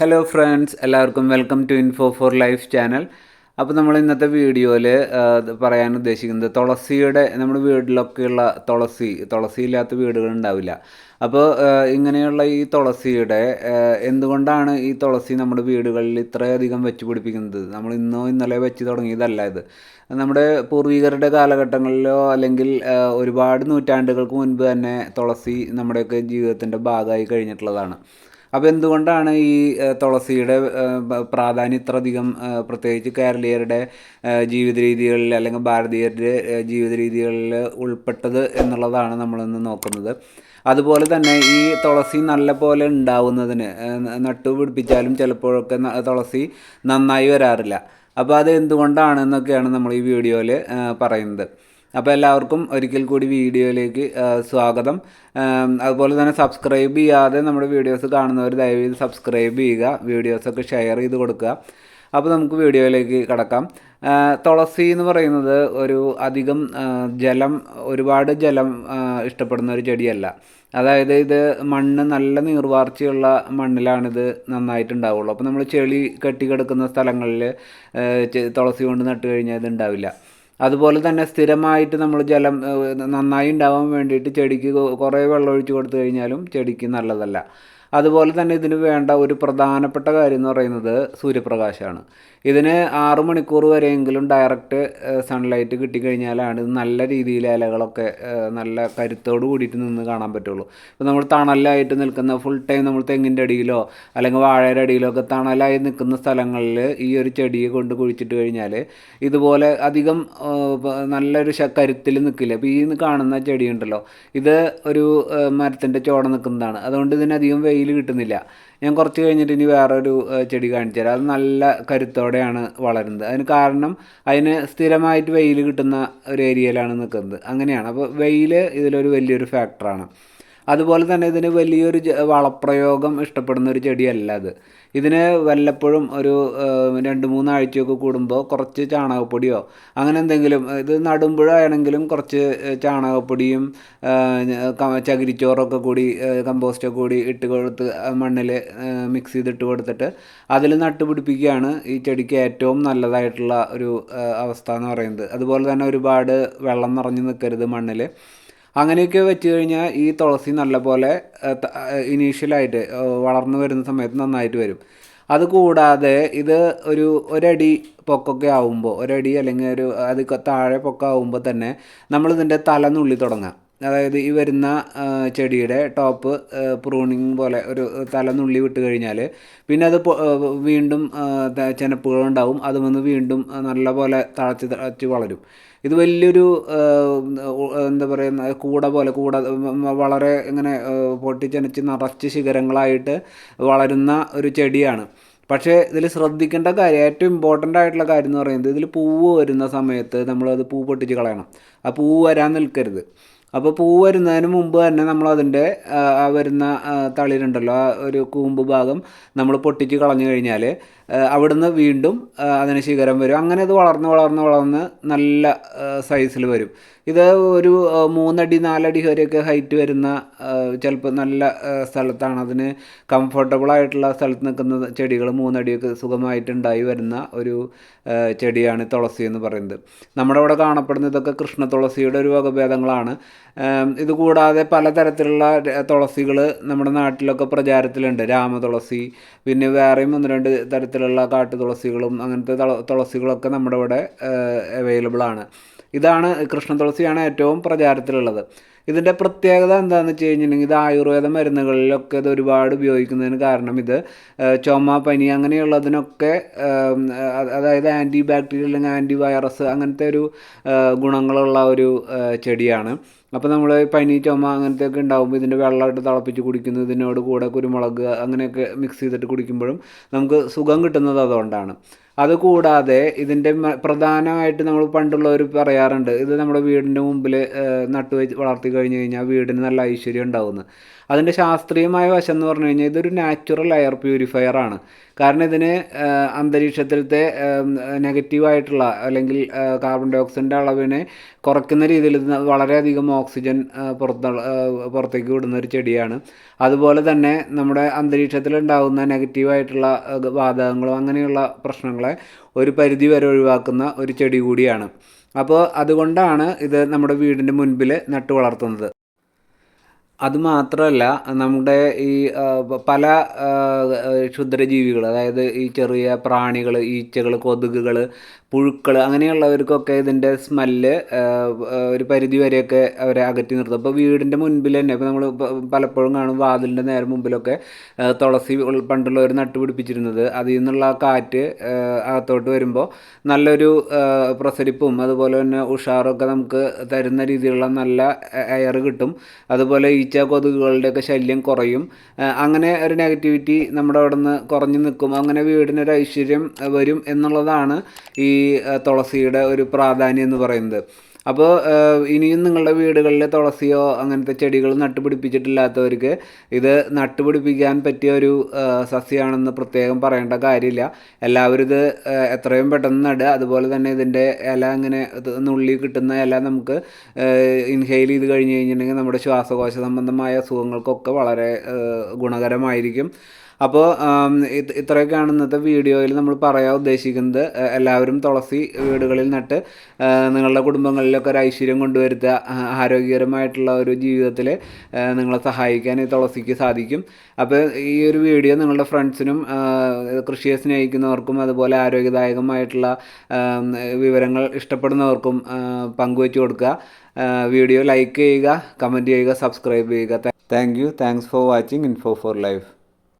Hello friends എല്ലാവർക്കും welcome to info for life channel അപ്പോൾ നമ്മൾ ഇന്നത്തെ വീഡിയോയിൽ പറയാൻ ഉദ്ദേശിക്കുന്നത് തുളസിയുടെ നമ്മുടെ വീട്ടിലൊക്കെയുള്ള തുളസി തുളസി ഇല്ലാത്ത വീടുകൾ ഉണ്ടാവില്ല. അപ്പോൾ ഇങ്ങനെയുള്ള ഈ തുളസിയുടെ എന്തുകൊണ്ടാണ് ഈ തുളസി നമ്മുടെ വീടുകളിൽ ഇത്രയധികം വെച്ച് പിടിപ്പിക്കുന്നത്? നമ്മൾ ഇന്നോ ഇന്നലെ വെച്ച് തുടങ്ങിയതല്ല ഇത്. നമ്മുടെ പൂർവികരുടെ കാലഘട്ടങ്ങളിലോ അല്ലെങ്കിൽ ഒരുപാട് നൂറ്റാണ്ടുകൾക്ക് മുൻപ് തന്നെ തുളസി നമ്മുടെയൊക്കെ ജീവിതത്തിന്റെ ഭാഗമായി കഴിഞ്ഞിട്ടുള്ളതാണ്. അപ്പോൾ എന്തുകൊണ്ടാണ് ഈ തുളസിയുടെ പ്രാധാന്യം ഇത്ര അധികം പ്രത്യേകിച്ച് കേരളീയരുടെ ജീവിത രീതികളിൽ അല്ലെങ്കിൽ ഭാരതീയരുടെ ജീവിത രീതികളിൽ ഉൾപ്പെട്ടത് എന്നുള്ളതാണ് നമ്മളിന്ന് നോക്കുന്നത്. അതുപോലെ തന്നെ ഈ തുളസി നല്ല പോലെ ഉണ്ടാവുന്നതിന് നട്ടുപിടിപ്പിച്ചാലും നട്ടു പിടിപ്പിച്ചാലും ചിലപ്പോഴൊക്കെ തുളസി നന്നായി വരാറില്ല. അപ്പോൾ അത് എന്തുകൊണ്ടാണെന്നൊക്കെയാണ് നമ്മൾ ഈ വീഡിയോയിൽ പറയുന്നത്. അപ്പോൾ എല്ലാവർക്കും ഒരിക്കൽ കൂടി വീഡിയോയിലേക്ക് സ്വാഗതം. അതുപോലെ തന്നെ സബ്സ്ക്രൈബ് ചെയ്യാതെ നമ്മുടെ വീഡിയോസ് കാണുന്നവർ ദയവായി സബ്സ്ക്രൈബ് ചെയ്യുക വീഡിയോസൊക്കെ ഷെയർ ചെയ്ത് കൊടുക്കുക. അപ്പോൾ നമുക്ക് വീഡിയോയിലേക്ക് കടക്കാം. തുളസി എന്ന് പറയുന്നത് ഒരു അധികം ജലം ഒരുപാട് ജലം ഇഷ്ടപ്പെടുന്ന ഒരു ചെടിയല്ല. അതായത് ഇത് മണ്ണ് നല്ല നീർവാർച്ചയുള്ള മണ്ണിലാണിത് നന്നായിട്ടുണ്ടാവുള്ളൂ. അപ്പോൾ നമ്മൾ ചെളി കെട്ടിക്കിടക്കുന്ന സ്ഥലങ്ങളിൽ തുളസി കൊണ്ട് നട്ട് കഴിഞ്ഞാൽ ഇത് ഉണ്ടാവില്ല. അതുപോലെ തന്നെ സ്ഥിരമായിട്ട് നമ്മൾ ജലം നന്നായി ഉണ്ടാവാൻ വേണ്ടിയിട്ട് ചെടിക്ക് കുറേ വെള്ളം ഒഴിച്ച് കൊടുത്തു കഴിഞ്ഞാലും ചെടിക്ക് നല്ലതല്ല. അതുപോലെ തന്നെ ഇതിന് വേണ്ട ഒരു പ്രധാനപ്പെട്ട കാര്യം എന്ന് പറയുന്നത് സൂര്യപ്രകാശമാണ്. ഇതിന് ആറു മണിക്കൂർ വരെയെങ്കിലും ഡയറക്റ്റ് സൺലൈറ്റ് കിട്ടിക്കഴിഞ്ഞാലാണ് ഇത് നല്ല രീതിയിൽ ഇലകളൊക്കെ നല്ല കരുത്തോട് കൂടിയിട്ട് നിന്ന് കാണാൻ പറ്റുള്ളൂ. ഇപ്പോൾ നമ്മൾ തണലായിട്ട് നിൽക്കുന്ന ഫുൾ ടൈം നമ്മൾ തെങ്ങിന്റെ അടിയിലോ അല്ലെങ്കിൽ വാഴയുടെ അടിയിലോ ഒക്കെ തണലായി നിൽക്കുന്ന സ്ഥലങ്ങളിൽ ഈ ഒരു ചെടിയെ കൊണ്ട് കുഴിച്ചിട്ട് കഴിഞ്ഞാൽ ഇതുപോലെ അധികം നല്ലൊരു കരുത്തിൽ നിൽക്കില്ല. അപ്പോൾ ഈ കാണുന്ന ചെടിയുണ്ടല്ലോ ഇത് ഒരു മരത്തിന്റെ ചോട നിൽക്കുന്നതാണ്. അതുകൊണ്ട് ഇതിനധികം വെയിൽ കിട്ടുന്നില്ല. ഞാൻ കുറച്ച് കഴിഞ്ഞിട്ട് ഇനി വേറൊരു ചെടി കാണിച്ചു തരാം. അത് നല്ല കരുത്തോടെയാണ് വളരുന്നത്. അതിന് കാരണം അതിന് സ്ഥിരമായിട്ട് വെയിൽ കിട്ടുന്ന ഒരു ഏരിയയിലാണ് നിൽക്കുന്നത്. അങ്ങനെയാണ്. അപ്പോൾ വെയിൽ ഇതിലൊരു വലിയൊരു ഫാക്ടറാണ് അതുപോലെ തന്നെ ഇതിന് വലിയൊരു വളപ്രയോഗം ഇഷ്ടപ്പെടുന്ന ഒരു ചെടിയല്ല അത്. ഇതിന് വല്ലപ്പോഴും ഒരു രണ്ട് മൂന്നാഴ്ചയൊക്കെ കൂടുമ്പോൾ കുറച്ച് ചാണകപ്പൊടിയോ അങ്ങനെ എന്തെങ്കിലും ഇത് നടുമ്പോഴാണെങ്കിലും കുറച്ച് ചാണകപ്പൊടിയും ചകിരിച്ചോറൊക്കെ കൂടി കമ്പോസ്റ്റൊക്കെ കൂടി ഇട്ട് കൊടുത്ത് മണ്ണിൽ മിക്സ് ചെയ്തിട്ട് കൊടുത്തിട്ട് അതിൽ നട്ടുപിടിപ്പിക്കുകയാണ് ഈ ചെടിക്ക് ഏറ്റവും നല്ലതായിട്ടുള്ള ഒരു അവസ്ഥ എന്ന് പറയുന്നത്. അതുപോലെ തന്നെ ഒരുപാട് വെള്ളം നിറഞ്ഞു നിൽക്കരുത് മണ്ണിൽ അങ്ങനെയൊക്കെ വെച്ച് കഴിഞ്ഞാൽ ഈ തുളസി നല്ലപോലെ ഇനീഷ്യലായിട്ട് വളർന്നു വരുന്ന സമയത്ത് നന്നായിട്ട് വരും. അതുകൂടാതെ ഇത് ഒരു ഒരടി പൊക്കൊക്കെ ആവുമ്പോൾ ഒരടി അല്ലെങ്കിൽ ഒരു അത് താഴെ പൊക്കാവുമ്പോൾ തന്നെ നമ്മളിതിന്റെ തല നുള്ളി തുടങ്ങാം. അതായത് ഈ വരുന്ന ചെടിയുടെ ടോപ്പ് പ്രൂണിങ് പോലെ ഒരു തല നുള്ളി വിട്ട് കഴിഞ്ഞാൽ പിന്നെ അത് വീണ്ടും ചെനപ്പുകളുണ്ടാവും അത് വന്ന് വീണ്ടും നല്ല നല്ലപോലെ തഴച്ച് തഴച്ച് വളരും. ഇത് വലിയൊരു എന്താ പറയുക കൂട പോലെ കൂട വളരെ ഇങ്ങനെ പൊട്ടിച്ചനച്ച് നിറച്ച് ശിഖരങ്ങളായിട്ട് വളരുന്ന ഒരു ചെടിയാണ്. പക്ഷേ ഇതിൽ ശ്രദ്ധിക്കേണ്ട കാര്യം ഏറ്റവും ഇമ്പോർട്ടന്റ് ആയിട്ടുള്ള കാര്യം എന്ന് പറയുന്നത് ഇതിൽ പൂവ് വരുന്ന സമയത്ത് നമ്മളത് പൂ പൊട്ടിച്ച് കളയണം. ആ പൂവ് വരാൻ നിൽക്കരുത്. അപ്പോൾ പൂ വരുന്നതിന് മുമ്പ് തന്നെ നമ്മൾ അതിന്റെ ആ വരുന്ന തളിരുണ്ടല്ലോ ആ ഒരു കൂമ്പ് ഭാഗം നമ്മൾ പൊട്ടിച്ച് കളഞ്ഞു കഴിഞ്ഞാൽ അവിടുന്ന് വീണ്ടും അതിന് ശിഖരം വരും. അങ്ങനെ അത് വളർന്ന് വളർന്ന് വളർന്ന് നല്ല സൈസിൽ വരും. ഇത് ഒരു മൂന്നടി നാലടി വരെയൊക്കെ ഹൈറ്റ് വരുന്ന ചിലപ്പോൾ നല്ല സ്ഥലത്താണ്. അതിന് കംഫർട്ടബിൾ ആയിട്ടുള്ള സ്ഥലത്ത് നിൽക്കുന്ന ചെടികൾ മൂന്നടിയൊക്കെ സുഖമായിട്ടുണ്ടായി വരുന്ന ഒരു ചെടിയാണ് തുളസി എന്ന് പറയുന്നത്. നമ്മുടെ ഇവിടെ കാണപ്പെടുന്ന ഇതൊക്കെ കൃഷ്ണ തുളസിയുടെ ഒരു വകഭേദങ്ങളാണ്. ഇതുകൂടാതെ പലതരത്തിലുള്ള തുളസികൾ നമ്മുടെ നാട്ടിലൊക്കെ പ്രചാരത്തിലുണ്ട്. രാമതുളസി പിന്നെ വേറെയും ഒന്ന് രണ്ട് തരത്തിലുള്ള കാട്ടു തുളസികളും അങ്ങനത്തെ തുള- തുളസികളൊക്കെ നമ്മുടെ ഇവിടെ അവൈലബിൾ ആണ്. ഇതാണ് കൃഷ്ണ തുളസിയാണ് ഏറ്റവും പ്രചാരത്തിലുള്ളത്. ഇതിന്റെ പ്രത്യേകത എന്താണെന്ന് വെച്ച് കഴിഞ്ഞിട്ടുണ്ടെങ്കിൽ ഇത് ആയുർവേദ മരുന്നുകളിലൊക്കെ ഇത് ഒരുപാട് ഉപയോഗിക്കുന്നതിന് കാരണം ഇത് ചുമ പനി അങ്ങനെയുള്ളതിനൊക്കെ അതായത് ആന്റി ബാക്ടീരിയ അല്ലെങ്കിൽ ആന്റി വൈറസ് അങ്ങനത്തെ ഒരു ഗുണങ്ങളുള്ള ഒരു ചെടിയാണ്. അപ്പോൾ നമ്മൾ പനി ചുമ അങ്ങനത്തെ ഒക്കെ ഉണ്ടാകുമ്പോൾ ഇതിന്റെ വെള്ളമായിട്ട് തിളപ്പിച്ച് കുടിക്കുന്നു ഇതിനോട് കൂടെ കുരുമുളക് അങ്ങനെയൊക്കെ മിക്സ് ചെയ്തിട്ട് കുടിക്കുമ്പോഴും നമുക്ക് സുഖം കിട്ടുന്നത് അതുകൊണ്ടാണ്. അതുകൂടാതെ ഇതിന്റെ പ്രധാനമായിട്ട് നമ്മൾ പണ്ടുള്ളവർ പറയാറുണ്ട് ഇത് നമ്മുടെ വീടിന്റെ മുമ്പിൽ നട്ടു വെച്ച് വളർത്തി കഴിഞ്ഞ് കഴിഞ്ഞാൽ വീടിന് നല്ല ഐശ്വര്യം ഉണ്ടാകുന്നു അതിന്റെ ശാസ്ത്രീയമായ വശം എന്ന് പറഞ്ഞു കഴിഞ്ഞാൽ ഇതൊരു നാച്ചുറൽ എയർ പ്യൂരിഫയർ ആണ്. കാരണം ഇതിന് അന്തരീക്ഷത്തിലത്തെ നെഗറ്റീവായിട്ടുള്ള അല്ലെങ്കിൽ കാർബൺ ഡൈ ഓക്സൈഡിന്റെ അളവിനെ കുറയ്ക്കുന്ന രീതിയിൽ വളരെയധികം ഓക്സിജൻ പുറത്ത പുറത്തേക്ക് വിടുന്ന ഒരു ചെടിയാണ്. അതുപോലെ തന്നെ നമ്മുടെ അന്തരീക്ഷത്തിലുണ്ടാകുന്ന നെഗറ്റീവായിട്ടുള്ള വാതകങ്ങളോ അങ്ങനെയുള്ള പ്രശ്നങ്ങളെ ഒരു പരിധി വരെ ഒഴിവാക്കുന്ന ഒരു ചെടി കൂടിയാണ്. അപ്പോൾ അതുകൊണ്ടാണ് ഇത് നമ്മുടെ വീടിന്റെ മുൻപിൽ നട്ടു വളർത്തുന്നത്. അതുമാത്രമല്ല നമ്മുടെ ഈ പല ക്ഷുദ്രജീവികൾ അതായത് ഈ ചെറിയ പ്രാണികൾ ഈച്ചകൾ കൊതുകുകൾ പുഴുക്കൾ അങ്ങനെയുള്ളവർക്കൊക്കെ ഇതിന്റെ സ്മെല്ല് ഒരു പരിധി വരെയൊക്കെ അവരെ അകറ്റി നിർത്തും. അപ്പോൾ വീടിന്റെ മുൻപിൽ തന്നെ ഇപ്പോൾ നമ്മൾ പലപ്പോഴും കാണും വാതിലിന്റെ നേരെ മുമ്പിലൊക്കെ തുളസി പണ്ടുള്ളവർ നട്ടുപിടിപ്പിച്ചിരുന്നത് അതിൽ നിന്നുള്ള കാറ്റ് അകത്തോട്ട് വരുമ്പോൾ നല്ലൊരു പ്രസരിപ്പും അതുപോലെ തന്നെ ഉഷാറൊക്കെ നമുക്ക് തരുന്ന രീതിയിലുള്ള നല്ല എയർ കിട്ടും. അതുപോലെ ഈച്ച കൊതുകുകളുടെയൊക്കെ ശല്യം കുറയും. അങ്ങനെ ഒരു നെഗറ്റിവിറ്റി നമ്മുടെ അവിടെ നിന്ന് കുറഞ്ഞു നിൽക്കും. അങ്ങനെ വീടിനൊരു ഐശ്വര്യം വരും എന്നുള്ളതാണ് ഈ തുളസിയുടെ ഒരു പ്രാധാന്യം എന്ന് പറയുന്നത്. അപ്പോൾ ഇനിയും നിങ്ങളുടെ വീടുകളിൽ തുളസിയോ അങ്ങനത്തെ ചെടികൾ നട്ടുപിടിപ്പിച്ചിട്ടില്ലാത്തവർക്ക് ഇത് നട്ടുപിടിപ്പിക്കാൻ പറ്റിയ ഒരു സസ്യമാണെന്ന് പ്രത്യേകം പറയേണ്ട കാര്യമില്ല. എല്ലാവരും ഇത് എത്രയും പെട്ടെന്ന് നട അതുപോലെ തന്നെ ഇതിന്റെ ഇല അങ്ങനെ നുള്ളി കിട്ടുന്ന ഇല നമുക്ക് ഇൻഹെയിൽ ചെയ്ത് കഴിഞ്ഞ് കഴിഞ്ഞിട്ടുണ്ടെങ്കിൽ നമ്മുടെ ശ്വാസകോശ സംബന്ധമായ അസുഖങ്ങൾക്കൊക്കെ വളരെ ഗുണകരമായിരിക്കും. അപ്പോൾ ഇത് ഇത്രയൊക്കെയാണ് ഇന്നത്തെ വീഡിയോയിൽ നമ്മൾ പറയാൻ ഉദ്ദേശിക്കുന്നത്. എല്ലാവരും തുളസി വീടുകളിൽ നട്ട് നിങ്ങളുടെ കുടുംബങ്ങളിലൊക്കെ ഒരു ഐശ്വര്യം കൊണ്ടുവരുത്തുക ആരോഗ്യകരമായിട്ടുള്ള ഒരു ജീവിതത്തിൽ നിങ്ങളെ സഹായിക്കാൻ ഈ തുളസിക്ക് സാധിക്കും. അപ്പോൾ ഈ ഒരു വീഡിയോ നിങ്ങളുടെ ഫ്രണ്ട്സിനും കൃഷിയെ സ്നേഹിക്കുന്നവർക്കും അതുപോലെ ആരോഗ്യദായകമായിട്ടുള്ള വിവരങ്ങൾ ഇഷ്ടപ്പെടുന്നവർക്കും പങ്കുവെച്ച് കൊടുക്കുക. വീഡിയോ ലൈക്ക് ചെയ്യുക കമന്റ് ചെയ്യുക സബ്സ്ക്രൈബ് ചെയ്യുക. Thank you. Thanks for watching. Info for life.